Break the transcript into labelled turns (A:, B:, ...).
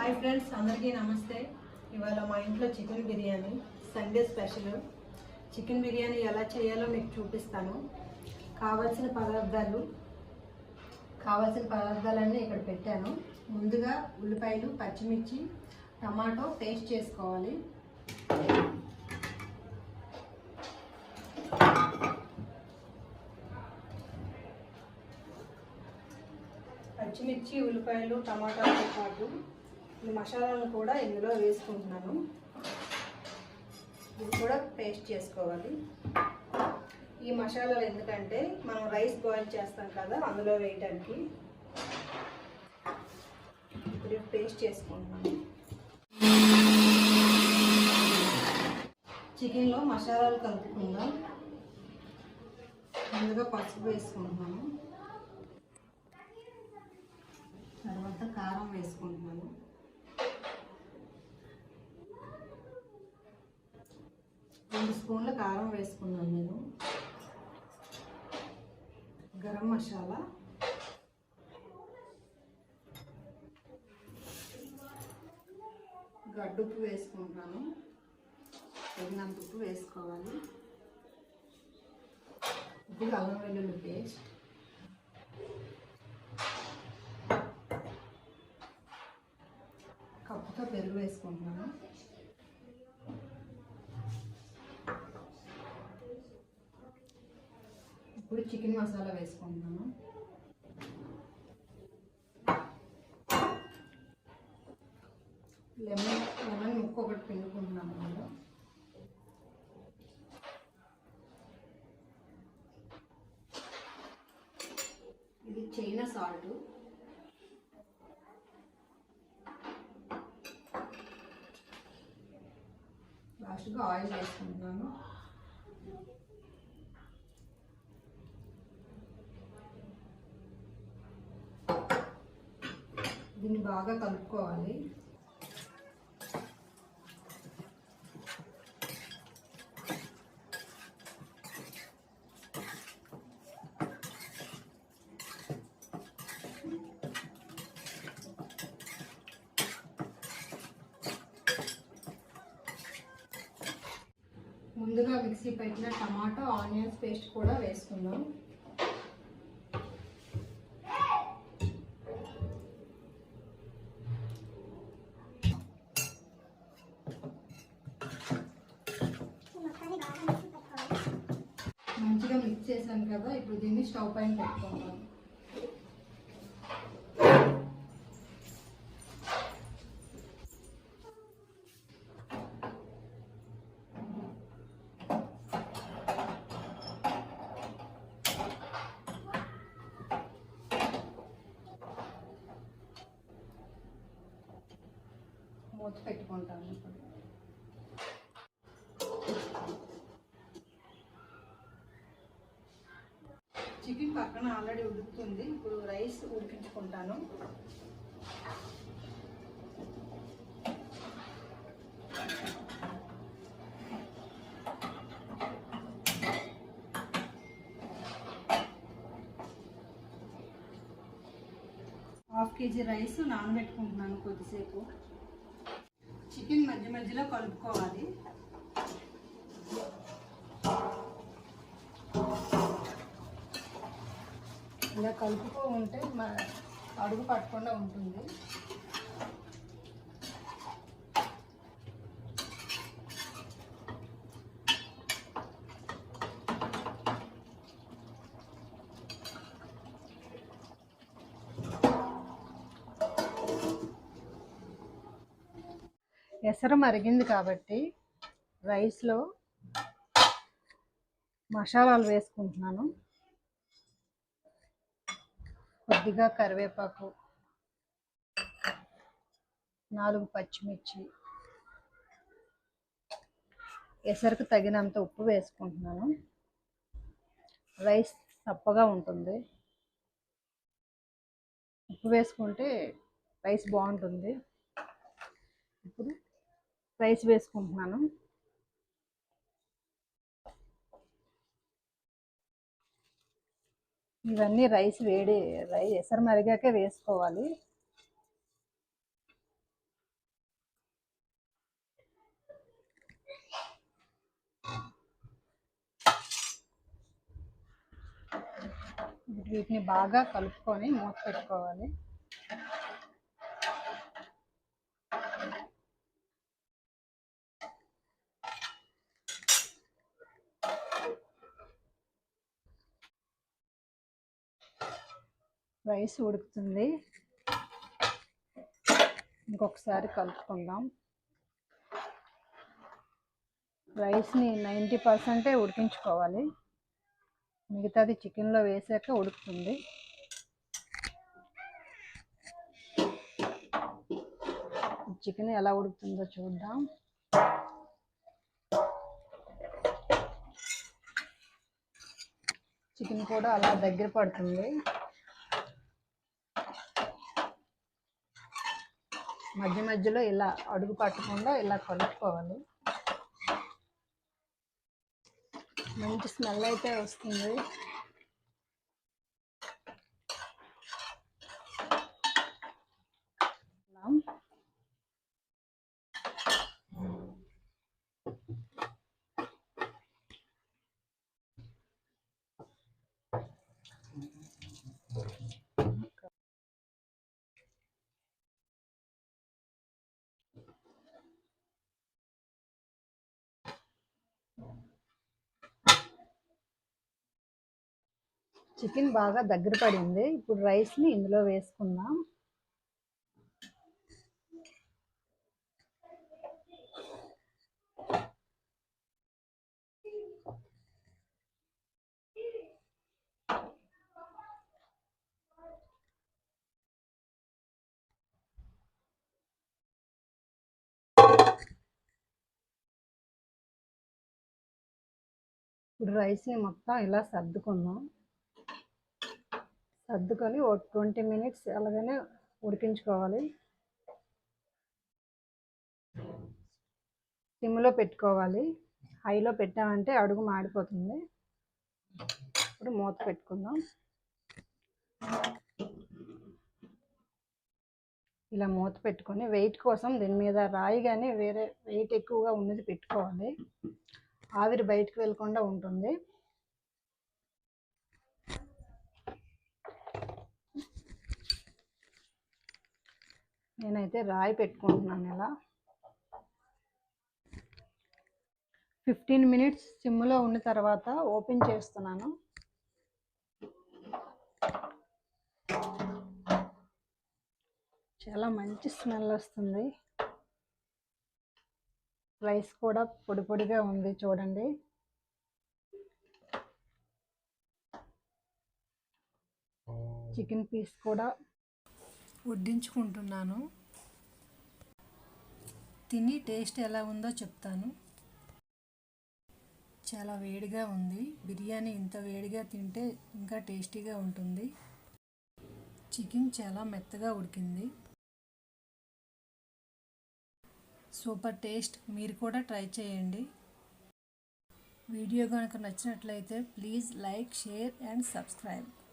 A: Hi friends అందరికీ నమస్తే. ఇవాళ మా ఇంట్లో chicken biryani Sunday special. Chicken biryani ఎలా చేయాలో మీకు చూపిస్తాను. కావాల్సిన పదార్థాలు కావాల్సిన పదార్థాలన్నీ ఇక్కడ పెట్టాను. ముందుగా ఉల్లిపాయలు పచ్చిమిర్చి టమాటో పేస్ట్ చేసుకోవాలి. పచ్చిమిర్చి ఉల్లిపాయలు టమాటాలతో పాటు మసాలాలను కూడా ఇందులో వేసుకుంటున్నాను. ఇది కూడా పేస్ట్ చేసుకోవాలి. ఈ మసాలాలు ఎందుకంటే మనం రైస్ బాయిల్ చేస్తాం కదా అందులో వేయడానికి ఇప్పుడు పేస్ట్ చేసుకుంటున్నాను. చికెన్లో మసాలాలు కలుపుకుందాం. ముందుగా పసుపు వేసుకుంటున్నాను. తర్వాత కారం వేసుకుంటున్నాను. రెండు స్పూన్ల కారం వేసుకున్నాను నేను. గరం మసాలా. గడ్డుప్పు వేసుకుంటాను తగినంత ఉప్పు వేసుకోవాలి. ఇప్పుడు అల్లం వెల్లుల్లి పేస్ట్. కప్పుతో పెరుగు వేసుకుంటున్నాను. ఇప్పుడు చికెన్ మసాలా వేసుకుంటున్నాను. లెమన్ లెమన్ ముక్క ఒకటి పిండుకుంటున్నాను అందులో. ఇది చైనా సాల్ట్. లాస్ట్గా ఆయిల్ వేసుకుంటున్నాను. దీన్ని బాగా కలుపుకోవాలి. ముందుగా మిక్సీ పెట్టిన టమాటో ఆనియన్స్ పేస్ట్ కూడా వేసుకుందాం మంచిగా మిక్స్ చేశాను కదా ఇప్పుడు దీన్ని స్టవ్ పైన పెట్టుకుంటాను. మూత పెట్టుకుంటాను ఇప్పుడు చికెన్ పక్కన ఆల్రెడీ ఉడుకుతుంది. ఇప్పుడు రైస్ ఉడికించుకుంటాను. హాఫ్ కేజీ రైస్ నానబెట్టుకుంటున్నాను కొద్దిసేపు. చికెన్ మధ్య మధ్యలో కలుపుకోవాలి. ఇలా కలుపుతూ ఉంటే మా అడుగు పట్టకుండా ఉంటుంది. ఎసరు మరిగింది కాబట్టి రైస్లో మసాలాలు వేసుకుంటున్నాను. కొద్దిగా కరివేపాకు నాలుగు పచ్చిమిర్చి ఎసరుకు తగినంత ఉప్పు వేసుకుంటున్నాను. రైస్ చప్పగా ఉంటుంది. ఉప్పు వేసుకుంటే రైస్ బాగుంటుంది. ఇప్పుడు రైస్ వేసుకుంటున్నాను. ఇవన్నీ రైస్ వేడి రై ఎసరు మరిగాకే వేసుకోవాలి. వీటిని బాగా కలుపుకొని మూత పెట్టుకోవాలి. రైస్ ఉడుకుతుంది. ఇంకొకసారి కలుపుకుందాం. రైస్ని నైంటీ పర్సెంటే ఉడికించుకోవాలి. మిగతాది చికెన్లో వేసాక ఉడుకుతుంది. చికెన్ ఎలా ఉడుకుతుందో చూద్దాం. చికెన్ కూడా అలా దగ్గర పడుతుంది. మధ్య మధ్యలో ఇలా అడుగు పట్టకుండా ఇలా కలుపుకోవాలి. మంచి స్మెల్ అయితే వస్తుంది. చికెన్ బాగా దగ్గర పడింది. ఇప్పుడు రైస్ని ఇందులో వేసుకుందాం. ఇప్పుడు రైస్ని మొత్తం ఇలా సర్దుకుందాం. సర్దుకొని ఓ ట్వంటీ మినిట్స్ అలాగనే ఉడికించుకోవాలి. సిమ్లో పెట్టుకోవాలి. హైలో పెట్టామంటే అడుగు మాడిపోతుంది. ఇప్పుడు మూత పెట్టుకుందాం. ఇలా మూత పెట్టుకొని వెయిట్ కోసం దీని మీద రాయి కానీ వేరే వెయిట్ ఎక్కువగా ఉన్నది పెట్టుకోవాలి. ఆవిరి బయటకు వెళ్ళకుండా ఉంటుంది. నేనైతే రాయి పెట్టుకుంటున్నాను ఇలా. ఫిఫ్టీన్ మినిట్స్ సిమ్లో ఉన్న తర్వాత ఓపెన్ చేస్తున్నాను. చాలా మంచి స్మెల్ వస్తుంది. రైస్ కూడా పొడి పొడిగా ఉంది చూడండి. చికెన్ పీస్ కూడా వడ్డించుకుంటున్నాను. తిని టేస్ట్ ఎలా ఉందో చెప్తాను. చాలా వేడిగా ఉంది. బిర్యానీ ఇంత వేడిగా తింటే ఇంకా టేస్టీగా ఉంటుంది. చికెన్ చాలా మెత్తగా ఉడికింది. Super taste. మీరు కూడా ట్రై చేయండి. వీడియో కనుక నచ్చినట్లయితే please like share and subscribe.